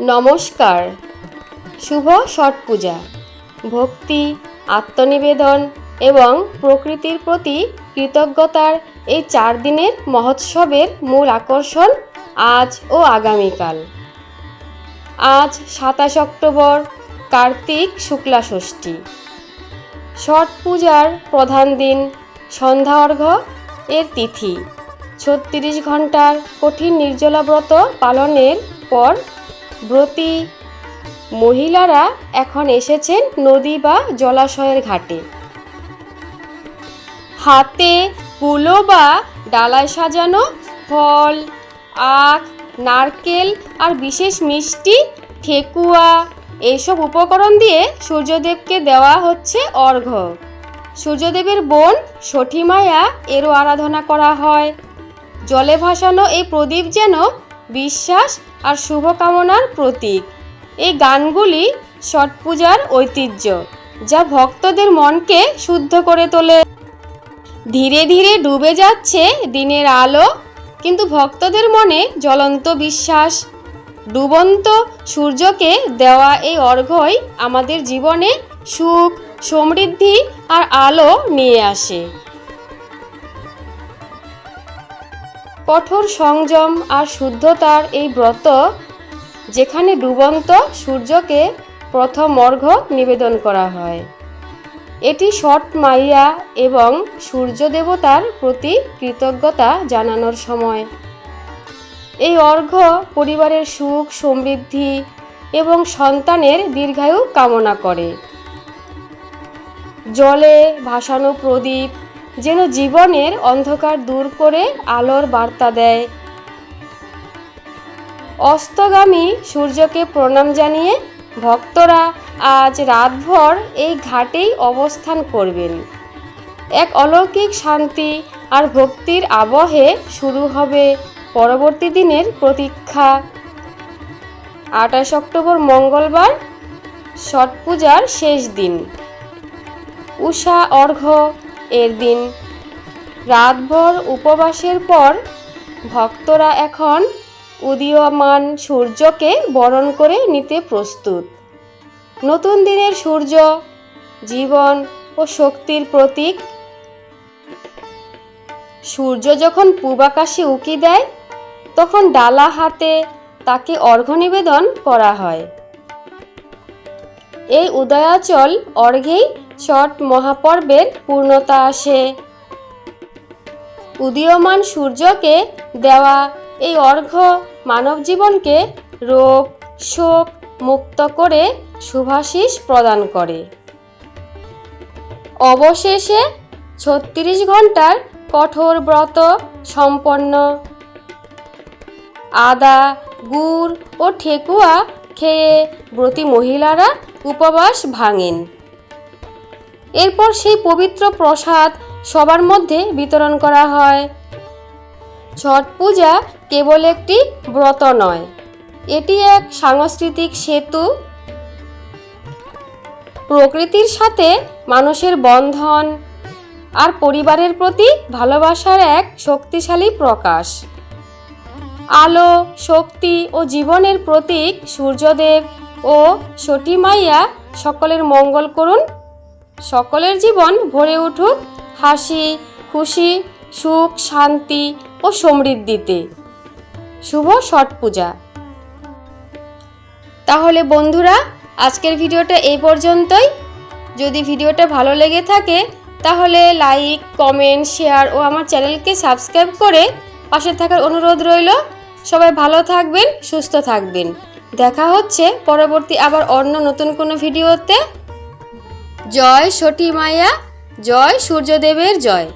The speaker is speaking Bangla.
নমস্কার। শুভ ছট পূজা। ভক্তি, আত্মনিবেদন এবং প্রকৃতির প্রতি কৃতজ্ঞতার এই চার দিনের মহোৎসবের মূল আকর্ষণ আজ ও আগামীকাল। আজ সাতাশ অক্টোবর, কার্তিক শুক্লা ষষ্ঠী। ছট পূজার প্রধান দিন সন্ধ্যা অর্ঘ্য এর তিথি। ছত্রিশ ঘণ্টার কঠিন নির্জলা ব্রত পালনের পর ব্রতী, মহিলারা এখন এসেছেন নদী বা জলাশয়ের ঘাটে। হাতে কুলো বা ডালায় সাজানো ফল, আখ, নারকেল আর বিশেষ মিষ্টি, ঠেকুয়া এইসব উপকরণ দিয়ে সূর্যদেবকে দেওয়া হচ্ছে অর্ঘ্য। সূর্যদেবের বোন সঠিমায়া এরও আরাধনা করা হয়। জলে ভাসানো এই প্রদীপ যেন বিশ্বাস আর শুভকামনার প্রতীক। এই গানগুলি ছট পূজার ঐতিহ্য, যা ভক্তদের মনকে শুদ্ধ করে তোলে। ধীরে ধীরে ডুবে যাচ্ছে দিনের আলো, কিন্তু ভক্তদের মনে জ্বলন্ত বিশ্বাস। ডুবন্ত সূর্যকে দেওয়া এই অর্ঘ্যই আমাদের জীবনে সুখ, সমৃদ্ধি আর আলো নিয়ে আসে। কঠোর সংযম আর শুদ্ধতার এই ব্রত, যেখানে ডুবন্ত সূর্যকে প্রথম অর্ঘ্য নিবেদন করা হয়। এটি ছট মাইয়া এবং সূর্য দেবতার প্রতি কৃতজ্ঞতা জানানোর সময়। এই অর্ঘ্য পরিবারের সুখ, সমৃদ্ধি এবং সন্তানের দীর্ঘায়ু কামনা করে। জলে ভাসানো প্রদীপ যেন জীবনের অন্ধকার দূর করে আলোর বার্তা দেয়। অস্তগামী সূর্যকে প্রণাম জানিয়ে ভক্তরা আজ রাতভর এই ঘাটেই অবস্থান করবেন। এক অলৌকিক শান্তি আর ভক্তির আবহে শুরু হবে পরবর্তী দিনের প্রতীক্ষা। আঠাশ অক্টোবর মঙ্গলবার ছট পূজার শেষ দিন। উষা অর্ঘ্য। এর দিন। রাতভর উপবাসের পর ভক্তরা এখন উদীয়মান সূর্যকে বরণ করে নিতে প্রস্তুত। নতুন দিনের সূর্য জীবন ও শক্তির প্রতীক। সূর্য যখন পূবাকাশে উকি দেয়, তখন ডালা হাতে তাকে অর্ঘ্য নিবেদন করা হয়। এই উদয়াচল অর্ঘ্যেই ছট মহাপর্বের পূর্ণতা আসে। উদীয়মান সূর্যকে দেওয়া এই অর্ঘ্য মানব জীবনকে রোগ, শোক মুক্ত করে শুভাশিস প্রদান করে। অবশেষে ছত্রিশ ঘণ্টার কঠোর ব্রত সম্পন্ন। আদা, গুড় ও ঠেকুয়া খেয়ে ব্রতী মহিলারা উপবাস ভাঙেন। এরপর সেই পবিত্র প্রসাদ সবার মধ্যে বিতরণ করা হয়। ছট পূজা কেবল একটি ব্রত নয়, এটি এক সাংস্কৃতিক সেতু। প্রকৃতির সাথে মানুষের বন্ধন আর পরিবারের প্রতি ভালোবাসার এক শক্তিশালী প্রকাশ। আলো, শক্তি ও জীবনের প্রতীক সূর্যদেব ও সটি মাইয়া সকলের মঙ্গল করুন। সকলের জীবন ভরে উঠুক হাসি, খুশি, সুখ, শান্তি ও সমৃদ্ধিতে। শুভ ছট পূজা। তাহলে বন্ধুরা, আজকের ভিডিওটা এই পর্যন্তই। যদি ভিডিওটা ভালো লেগে থাকে, তাহলে লাইক, কমেন্ট, শেয়ার ও আমার চ্যানেলকে সাবস্ক্রাইব করে পাশে থাকার অনুরোধ রইল। সবাই ভালো থাকবেন, সুস্থ থাকবেন। দেখা হচ্ছে পরবর্তী আবার অন্য নতুন কোনো ভিডিওতে। জয় সটি মায়া জয় সূর্যদেবের জয়।